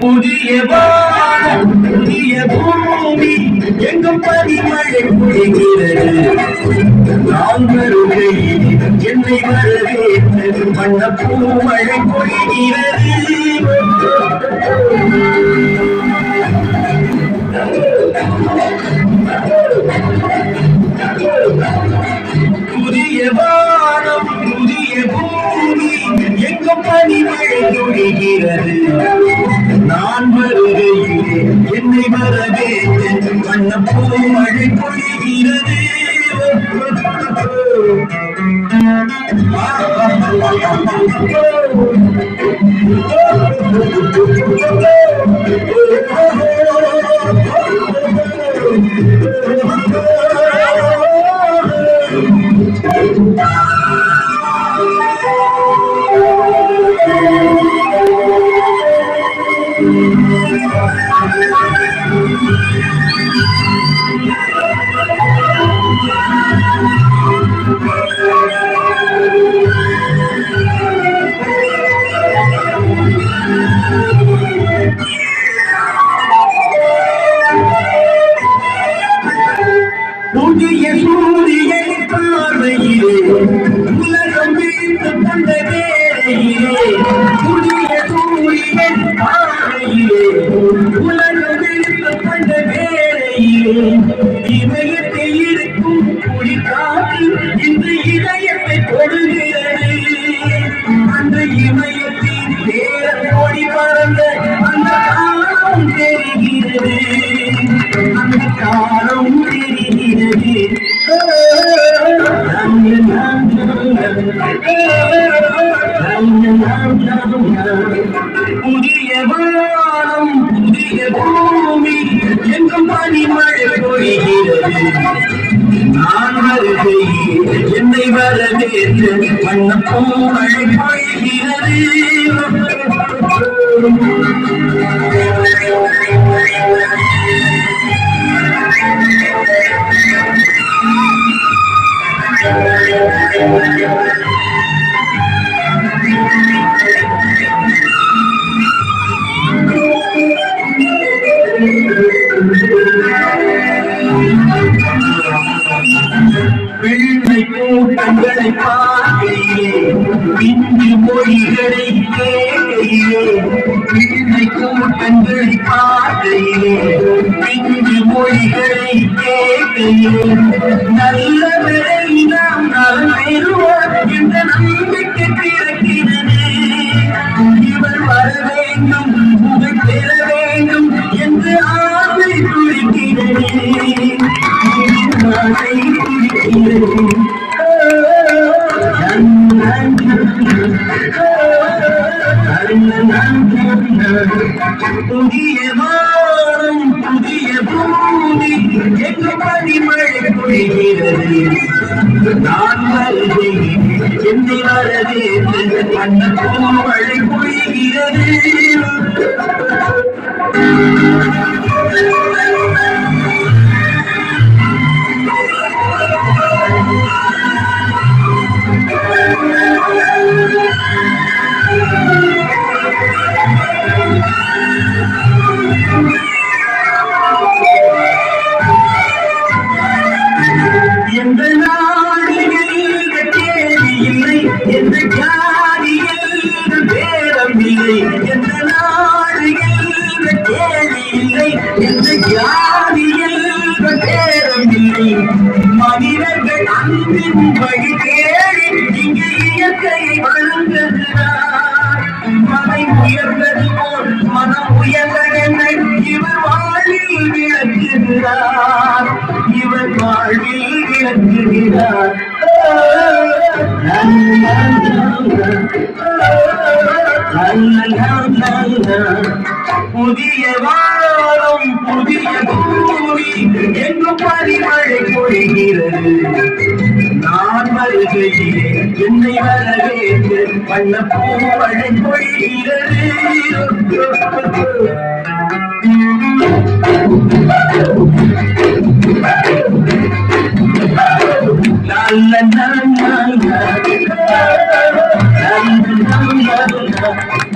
புதிய வானம், புதிய பூமி, பூமி எங்கும் பனிமழை பொழிகிறது நான் வருகையில் என்னை வரவேற்று வண்ண பூமழை பொழிகிறது. பொழிகிறது நான் வருகையிலே என்னை வரவேற்று வண்ண பூமழை பொழிகிறது. புதிய சூரியன் பார்வையிலே உலகம் விழித்து கொண்ட வேளையிலே புதிய சூரியன் பார்வையிலே உலகம் விழித்து கொண்ட வேளையிலே. தெரிகிறது அந்த காலம் தெரிகிறது புதிய வானம் புதிய பூமி எங்கும் பனிமழை பொழிகிறது நான் வருகையில் என்னை வரவேற்று வண்ண பூமழை வெள்ளை கூட்டங்களை பார்க்கையிலே பிஞ்சு மொழிகளை கேட்கையிலே வெள்ளை கூட்டங்களை பார்க்கையிலே பிஞ்சு மொழிகளை கேட்கையிலே நல்ல நாம் என்ற நம்பிக்கை நான் வருகிறேன். வரவேற்று வண்ண பூமழை பொழிகிறது புதிய வாரம் புதிய பூமி என்று பரிமழை பொழிகிறது. நான் வருகையிலே என்னை வரவேற்று வண்ண பூமழை பொழிகிறது. மதுரம்